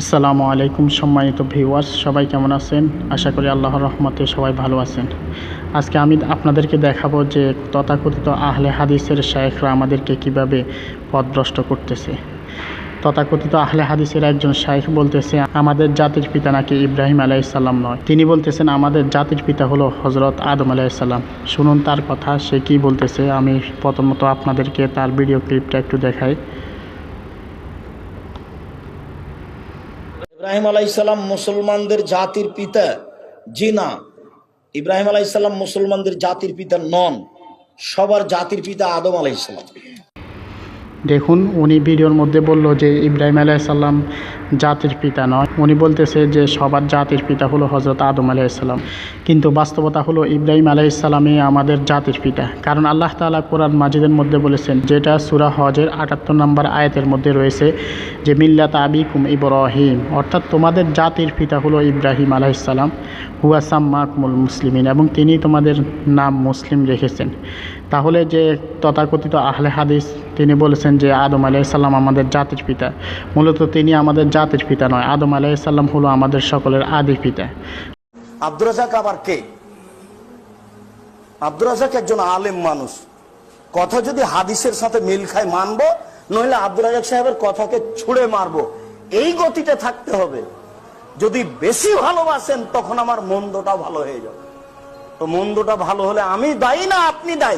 আসসালামু আলাইকুম সম্মানিত ভিউয়ার্স, সবাই কেমন আছেন? আশা করি আল্লাহর রহমতে সবাই ভালো আছেন। আজকে আমি আপনাদেরকে দেখাবো যে তথাকথিত আহলে হাদিসের শায়েখরা আমাদেরকে কীভাবে পথভ্রষ্ট করতেছে। তথাকথিত আহলে হাদিসের একজন শাইখ বলতেছে, আমাদের জাতির পিতা নাকি ইব্রাহিম আলাইসাল্লাম নয়? তিনি বলতেছেন, আমাদের জাতির পিতা হলো হজরত আদম আলাইসাল্লাম শুনুন তার কথা, সে কি বলতেছে? আমি প্রথমত আপনাদেরকে তার ভিডিও ক্লিপটা একটু দেখাই। ইব্রাহিম আলাইসাল্লাম মুসলমানদের জাতির পিতা জি না ইব্রাহিম আলাইসাল্লাম মুসলমানদের জাতির পিতা নন, সবার জাতির পিতা আদম আলাইসাল্লাম দেখুন, উনি ভিডিওর মধ্যে বলল যে ইব্রাহিম আলাইসাল্লাম জাতির পিতা নয়। উনি বলতেছে যে সবার জাতির পিতা হলো হজরত আদম আলাইসাল্লাম কিন্তু বাস্তবতা হলো ইব্রাহিম আলাইসাল্লামই আমাদের জাতির পিতা। কারণ আল্লাহ তাআলা কোরআন মাজিদের মধ্যে বলেছেন, যেটা সুরা হজের আটাত্তর নম্বর আয়াতের মধ্যে রয়েছে যে, মিল্লাত আবিকুম ইব্রাহিম। অর্থাৎ তোমাদের জাতির পিতা হলো ইব্রাহিম আলাইসাল্লাম হুয়াসাম মাকমুল মুসলিমিন এবং তিনি তোমাদের নাম মুসলিম রেখেছেন। তাহলে যে তথাকথিত আহলে হাদিস তিনি বলেছেন যে আদম আলাইসাল্লাম আমাদের জাতির পিতা। মূলত তিনি আমাদের জাতির পিতা নয়, আদম আলাইসাল্লাম হলো আমাদের সকলের আদি পিতা। আব্দুর রাজাক আবার কে? আব্দুর রাজাক একজন আলেম মানুষ। কথা যদি হাদিসের সাথে মিল খায় মানবো, নইলে আব্দুর রাজাক সাহেবের কথাকে ছুঁড়ে মারবো। এই গতিতে থাকতে হবে। যদি বেশি ভালোবাসেন, তখন আমার মন্দটা ভালো হয়ে যাবে। তো মন্দটা ভালো হলে আমি দায়ী না আপনি দায়ী?